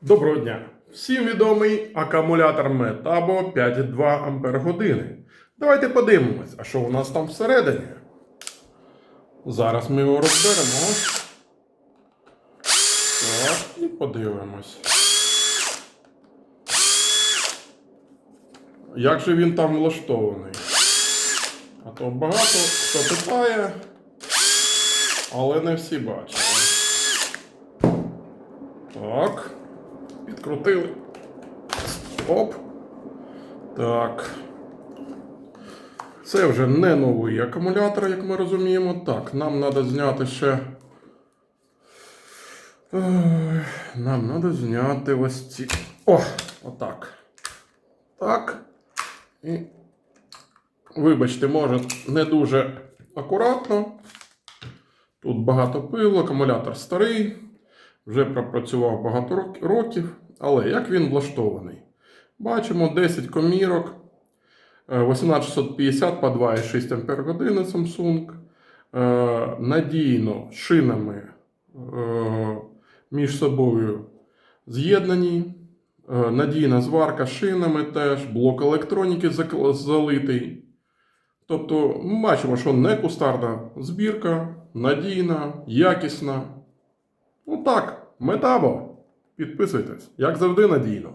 Доброго дня! Всім відомий акумулятор Metabo 5,2 Ампер Давайте подивимось, а що у нас там всередині. Зараз ми його розберемо. Так, і подивимось. Як же він там влаштований? А то багато хто питає, але не всі бачили. Так. Підкрутили. Оп. Так. Це вже не новий акумулятор, як ми розуміємо. Так, нам треба зняти ще. Нам треба зняти ось ці. О! Отак. Так. І. Вибачте, може, не дуже акуратно. Тут багато пилу, акумулятор старий вже пропрацював багато років, але як він влаштований? Бачимо 10 комірок, е, 18650 по 2,6 Ампер години Samsung, е, надійно шинами е, між собою з'єднані, е, надійна зварка шинами теж, блок електроніки залитий. Тобто ми бачимо, що не кустарна збірка, надійна, якісна. Ну так, метабо. Підписуйтесь, як завжди надійно.